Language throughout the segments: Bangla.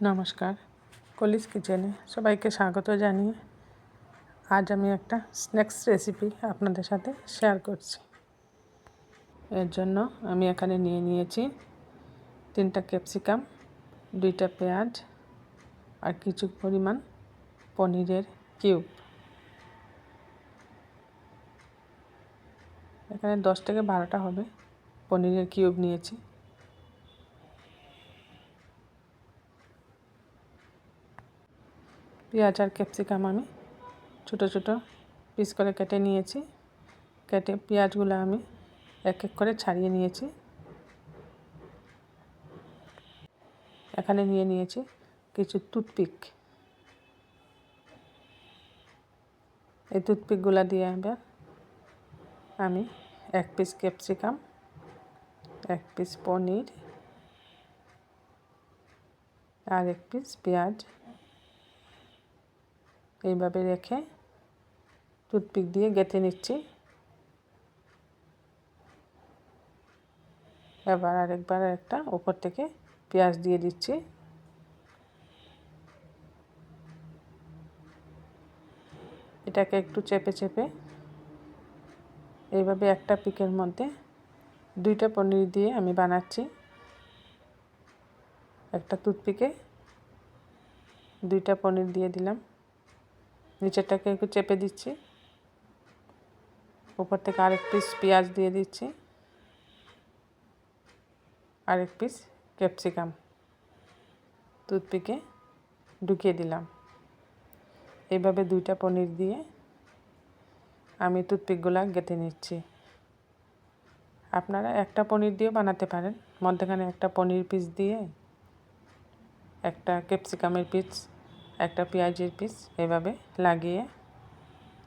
নমস্কার। কলিস কিচেনে সবাইকে স্বাগত জানিয়ে আজ আমি একটা স্ন্যাক্স রেসিপি আপনাদের সাথে শেয়ার করছি। এর জন্য আমি এখানে নিয়ে নিয়েছি তিনটা ক্যাপসিকাম, দুইটা পেঁয়াজ আর কিছু পরিমাণ পনিরের কিউব। এখানে দশ থেকে বারোটা হবে পনিরের কিউব নিয়েছি। পেঁয়াজ আর ক্যাপসিকাম আমি ছোটো ছোটো পিস করে কেটে নিয়েছি। কেটে পেঁয়াজগুলো আমি এক এক করে ছাড়িয়ে নিয়েছি। এখানে নিয়ে নিয়েছি কিছু টুথপিক। এই টুথপিকগুলো দিয়ে এবার আমি এক পিস ক্যাপসিকাম, এক পিস পনির আর এক পিস পেঁয়াজ এইভাবে রেখে টুথপিক দিয়ে গেঁথে নিচ্ছি। এবার আরেকবার একটা উপর থেকে পেঁয়াজ দিয়ে দিচ্ছি। এটাকে একটু চেপে চেপে এইভাবে একটা পিকের মধ্যে দুইটা পনির দিয়ে আমি বানাচ্ছি। একটা টুথপিকে দুইটা পনির দিয়ে দিলাম। নিচেরটাকে একটু চেপে দিচ্ছি। উপর থেকে আরেক পিস পেঁয়াজ দিয়ে দিচ্ছি। আরেক পিস ক্যাপসিকাম টুথপিকে ঢুকিয়ে দিলাম। এইভাবে দুইটা পনির দিয়ে আমি টুথপিকগুলো গেঁথে নিচ্ছি। আপনারা একটা পনির দিয়েও বানাতে পারেন। মধ্যখানে একটা পনির পিস দিয়ে একটা ক্যাপসিকামের পিস একটা পেঁয়াজের পিস এভাবে লাগিয়ে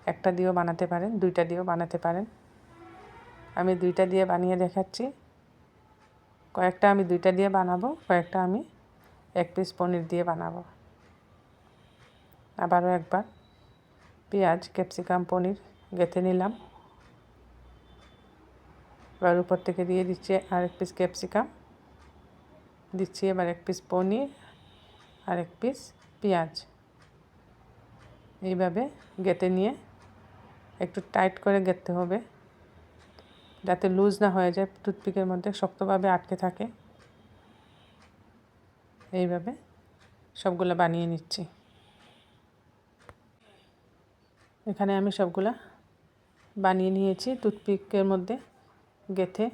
একটা দিয়েও বানাতে পারেন, দুইটা দিয়েও বানাতে পারেন। আমি দুইটা দিয়ে বানিয়ে দেখাচ্ছি। কয়েকটা আমি দুইটা দিয়ে বানাবো, কয়েকটা আমি এক পিস পনির দিয়ে বানাবো। আবারও একবার পেঁয়াজ, ক্যাপসিকাম, পনির গেঁথে নিলাম। এবার উপর থেকে দিয়ে দিচ্ছি আর এক পিস ক্যাপসিকাম। দিচ্ছি এবার এক পিস পনির আর এক পিস পেঁয়াজ এইভাবে গেঁথে নিয়ে একটু টাইট করে গেঁথতে হবে যাতে লুজ না হয়ে যায়, টুথপিকের মধ্যে শক্তভাবে আটকে থাকে। এইভাবে সবগুলো বানিয়ে নিচ্ছি। এখানে আমি সবগুলা বানিয়ে নিয়েছি টুথপিকের মধ্যে গেথে।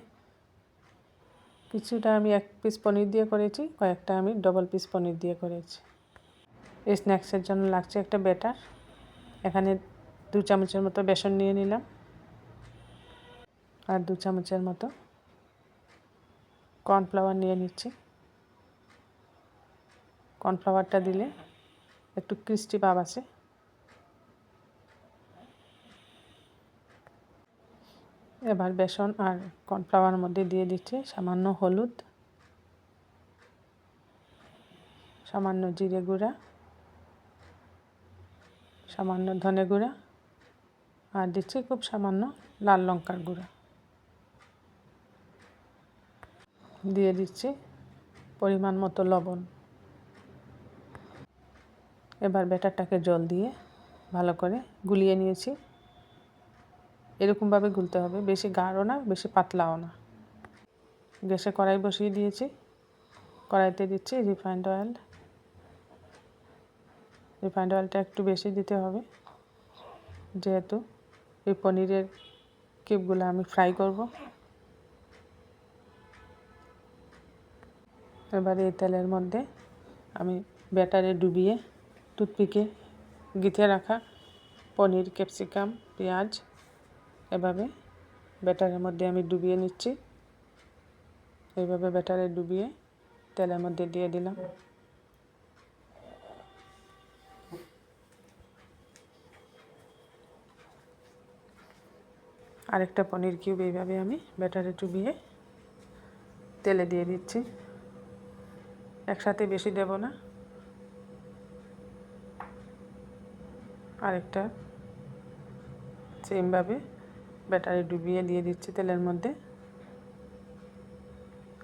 কিছুটা আমি এক পিস পনির দিয়ে করেছি, কয়েকটা আমি ডবল পিস পনির দিয়ে করেছি। স্ন্যাক্সের জন্য লাগছে একটা ব্যাটার। এখানে দু চামচের মতো বেসন নিয়ে নিলাম। আর দু চামচের মতো কর্নফ্লাওয়ার নিয়ে নিচ্ছি। কর্নফ্লাওয়ারটা দিলে একটু ক্রিস্টি ভাব আছে। এবার বেসন আর কর্নফ্লাওয়ার মধ্যে দিয়ে দিচ্ছি সামান্য হলুদ, সামান্য জিরে গুঁড়া। সামান্য ধনে গুঁড়া আর দিচ্ছি খুব সামান্য লাল লঙ্কার গুঁড়া। দিয়ে দিচ্ছি পরিমাণ মতো লবণ। এবার ব্যাটারটাকে জল দিয়ে ভালো করে গুলিয়ে নিয়েছি। এরকমভাবে গুলতে হবে, বেশি গাঢ় না, বেশি পাতলাও না। গ্যাসে কড়াই বসিয়ে দিয়েছি। কড়াইতে দিচ্ছি রিফাইন্ড অয়েল রিফাইন্ড অয়েলটা একটু বেশি দিতে হবে। যেহেতু এই পনিরের কিপগুলো আমি ফ্রাই করব। এবারে এই তেলের মধ্যে আমি ব্যাটারে ডুবিয়ে টুথপিকে গিথে রাখা পনির, ক্যাপসিকাম, পেঁয়াজ এভাবে ব্যাটারের মধ্যে আমি ডুবিয়ে নিচ্ছি। এইভাবে ব্যাটারে ডুবিয়ে তেলের মধ্যে দিয়ে দিলাম। আরেকটা পনির কিউব এইভাবে আমি ব্যাটারে ডুবিয়ে তেলে দিয়ে দিচ্ছি। একসাথে বেশি দেব না। আরেকটা সেমভাবে ব্যাটারি ডুবিয়ে দিয়ে দিচ্ছি তেলের মধ্যে।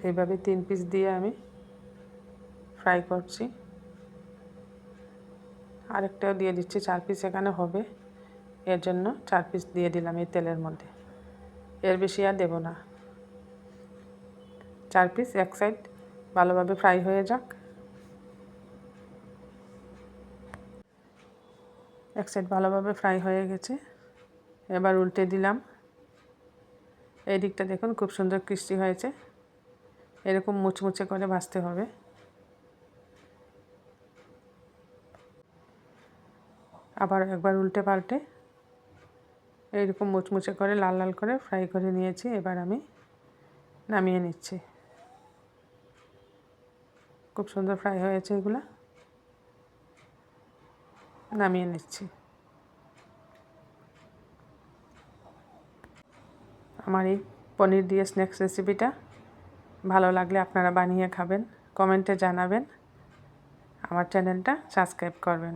এইভাবে তিন পিস দিয়ে আমি ফ্রাই করছি। আরেকটাও দিয়ে দিচ্ছি, চার পিস এখানে হবে। এর জন্য চার পিস দিয়ে দিলাম এই তেলের মধ্যে। এর বেশি আর দেবো না। চার পিস এক সাইড ভালোভাবে ফ্রাই হয়ে যাক। এক সাইড ভালোভাবে ফ্রাই হয়ে গেছে। এবার উল্টে দিলাম। এই দিকটা দেখুন খুব সুন্দর কৃষ্টি হয়েছে। এরকম মুচমুচে করে ভাজতে হবে। আবার একবার উল্টে পাল্টে এইরকম মুচমুচে করে, লাল লাল করে ফ্রাই করে নিয়েছি। এবার আমি নামিয়ে নিচ্ছি। খুব সুন্দর ফ্রাই হয়েছে এগুলা। নামিয়ে নিচ্ছি। আমার এই পনির দিয়ে স্ন্যাক্স রেসিপিটা ভালো লাগলে আপনারা বানিয়ে খাবেন, কমেন্টে জানাবেন। আমার চ্যানেলটা সাবস্ক্রাইব করবেন।